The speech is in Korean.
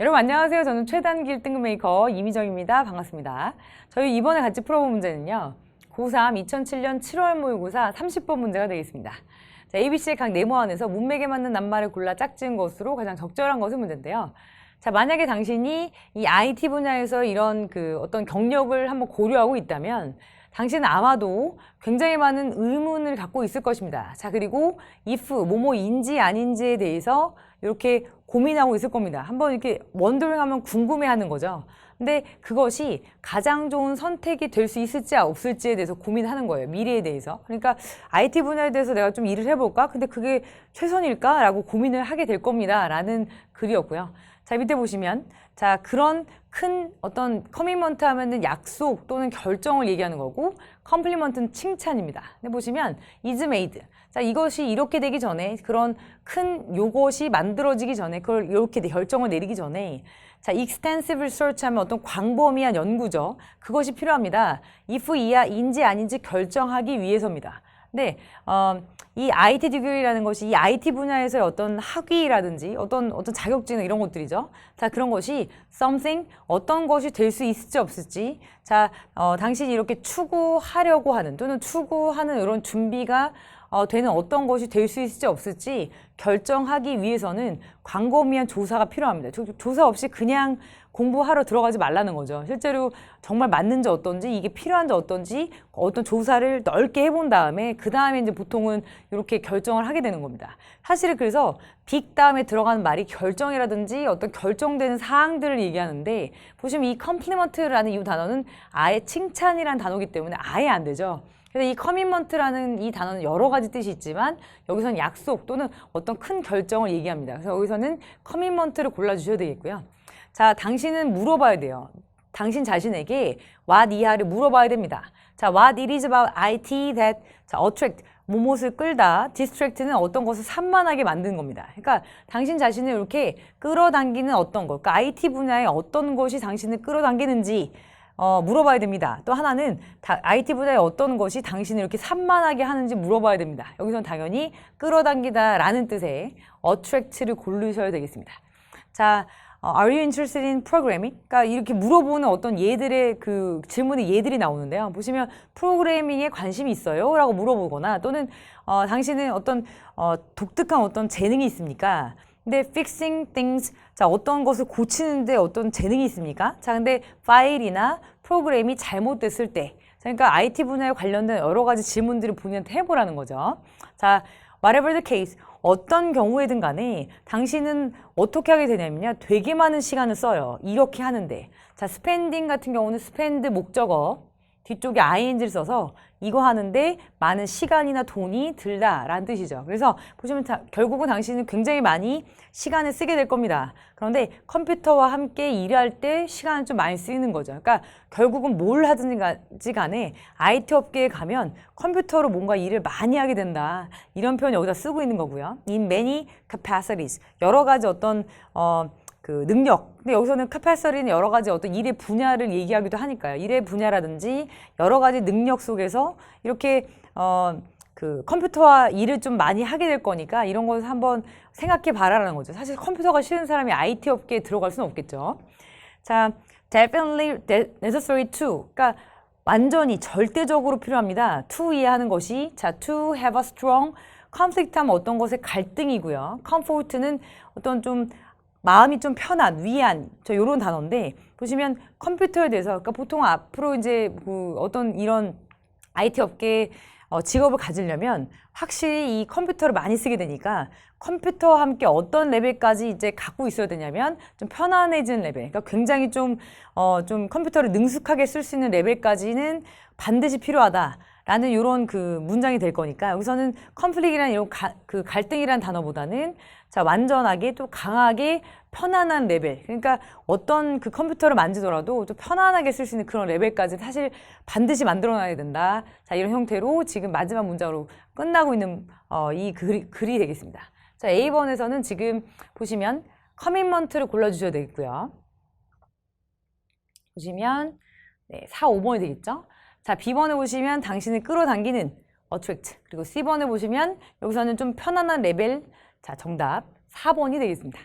여러분 안녕하세요. 저는 최단기 1등급 메이커 이미정입니다. 반갑습니다. 저희 이번에 같이 풀어볼 문제는요. 고3 2007년 7월 모의고사 30번 문제가 되겠습니다. 자, ABC의 각 네모 안에서 문맥에 맞는 낱말을 골라 짝지은 것으로 가장 적절한 것을 문제인데요. 자, 만약에 당신이 이 IT 분야에서 이런 그 어떤 경력을 한번 고려하고 있다면 당신은 아마도 굉장히 많은 의문을 갖고 있을 것입니다. 자, 그리고 if, 뭐뭐인지 아닌지에 대해서 이렇게 고민하고 있을 겁니다. 한번 이렇게 원더링 하면 궁금해 하는 거죠. 근데 그것이 가장 좋은 선택이 될 수 있을지 없을지에 대해서 고민하는 거예요. 미래에 대해서. 그러니까 IT 분야에 대해서 내가 좀 일을 해볼까? 근데 그게 최선일까? 라고 고민을 하게 될 겁니다. 라는 글이었고요. 자, 밑에 보시면 자, 그런 큰 어떤 커미먼트 하면은 약속 또는 결정을 얘기하는 거고 컴플리먼트는 칭찬입니다. 근데 보시면 is made. 자, 이것이 이렇게 되기 전에 그런 큰 요것이 만들어지기 전에 그걸 이렇게 결정을 내리기 전에 자, extensive research 하면 어떤 광범위한 연구죠. 그것이 필요합니다. if 이야 인지 아닌지 결정하기 위해서입니다. 네, 어, 이 IT 디그리라는 것이 이 IT 분야에서의 어떤 학위라든지 어떤 어떤 자격증 이런 것들이죠. 자, 그런 것이 something 어떤 것이 될 수 있을지 없을지. 자, 어, 당신이 이렇게 추구하려고 하는 또는 추구하는 이런 준비가 어, 되는 어떤 것이 될 수 있을지 없을지 결정하기 위해서는 광범위한 조사가 필요합니다. 조, 조사 없이 그냥 공부하러 들어가지 말라는 거죠. 실제로 정말 맞는지 어떤지 이게 필요한지 어떤지 어떤 조사를 넓게 해본 다음에 그 다음에 이제 보통은 이렇게 결정을 하게 되는 겁니다. 사실은 그래서 빅 다음에 들어가는 말이 결정이라든지 어떤 결정되는 사항들을 얘기하는데 보시면 이 컴플리먼트라는 이 단어는 아예 칭찬이라는 단어이기 때문에 아예 안 되죠. 그래서 이 커밋먼트라는 이 단어는 여러 가지 뜻이 있지만 여기서는 약속 또는 어떤 큰 결정을 얘기합니다. 그래서 여기서는 커밋먼트를 골라주셔야 되겠고요. 자, 당신은 물어봐야 돼요. 당신 자신에게 what 이하를 물어봐야 됩니다. 자, what it is about IT that 자, attract 무엇을 끌다, distract는 어떤 것을 산만하게 만드는 겁니다. 그러니까 당신 자신을 이렇게 끌어당기는 어떤 것, 그러니까 IT 분야의 어떤 것이 당신을 끌어당기는지 어, 물어봐야 됩니다. 또 하나는 다, IT 분야의 어떤 것이 당신을 이렇게 산만하게 하는지 물어봐야 됩니다. 여기서는 당연히 끌어당기다라는 뜻의 attract를 고르셔야 되겠습니다. 자, 어, Are you interested in programming? 그러니까 이렇게 물어보는 어떤 예들의 그 질문의 예들이 나오는데요. 보시면 프로그래밍에 관심이 있어요? 라고 물어보거나 또는 어, 당신은 어떤 어, 독특한 어떤 재능이 있습니까? 근데 fixing things 자 어떤 것을 고치는데 어떤 재능이 있습니까? 자 근데 파일이나 프로그램이 잘못됐을 때 자, 그러니까 IT 분야에 관련된 여러 가지 질문들을 본인한테 해보라는 거죠. 자 whatever the case 어떤 경우에든 간에 당신은 어떻게 하게 되냐면요. 되게 많은 시간을 써요. 이렇게 하는데. 자, 스펜딩 같은 경우는 스펜드 목적어 뒤쪽에 ing를 써서 이거 하는데 많은 시간이나 돈이 들다라는 뜻이죠. 그래서 보시면 자, 결국은 당신은 굉장히 많이 시간을 쓰게 될 겁니다. 그런데 컴퓨터와 함께 일할 때 시간을 좀 많이 쓰이는 거죠. 그러니까 결국은 뭘 하든지 간에 IT 업계에 가면 컴퓨터로 뭔가 일을 많이 하게 된다. 이런 표현 여기다 쓰고 있는 거고요. In many capacities. 여러 가지 어떤 어, 그 능력. 근데 여기서는 카파서리는 여러 가지 어떤 일의 분야를 얘기하기도 하니까요. 일의 분야라든지 여러 가지 능력 속에서 이렇게 어, 그 컴퓨터와 일을 좀 많이 하게 될 거니까 이런 것을 한번 생각해 봐라라는 거죠. 사실 컴퓨터가 싫은 사람이 IT 업계에 들어갈 수는 없겠죠. 자, definitely necessary to. 그러니까 완전히 절대적으로 필요합니다. to 이해하는 것이 자, to have a strong conflict 하면 어떤 것의 갈등이고요. comfort는 어떤 좀 마음이 좀 편한, 위안, 저 요런 단어인데 보시면 컴퓨터에 대해서 그러니까 보통 앞으로 이제 그 어떤 이런 IT 업계 어, 직업을 가지려면 확실히 이 컴퓨터를 많이 쓰게 되니까 컴퓨터와 함께 어떤 레벨까지 이제 갖고 있어야 되냐면 좀 편안해진 레벨. 그러니까 굉장히 좀, 어, 좀 컴퓨터를 능숙하게 쓸 수 있는 레벨까지는 반드시 필요하다. 라는 이런 그 문장이 될 거니까 여기서는 컴플릭이라는 이런 가, 그 갈등이라는 단어보다는 자 완전하게 또 강하게 편안한 레벨 그러니까 어떤 그 컴퓨터를 만지더라도 좀 편안하게 쓸 수 있는 그런 레벨까지 사실 반드시 만들어놔야 된다 자 이런 형태로 지금 마지막 문장으로 끝나고 있는 어, 이 글이, 글이 되겠습니다 자 A번에서는 지금 보시면 커밋먼트를 골라주셔야 되겠고요 보시면 네, 4, 5번이 되겠죠 자, B번에 보시면 당신을 끌어당기는 attract. 그리고 C번에 보시면 여기서는 좀 편안한 레벨. 자, 정답 4번이 되겠습니다.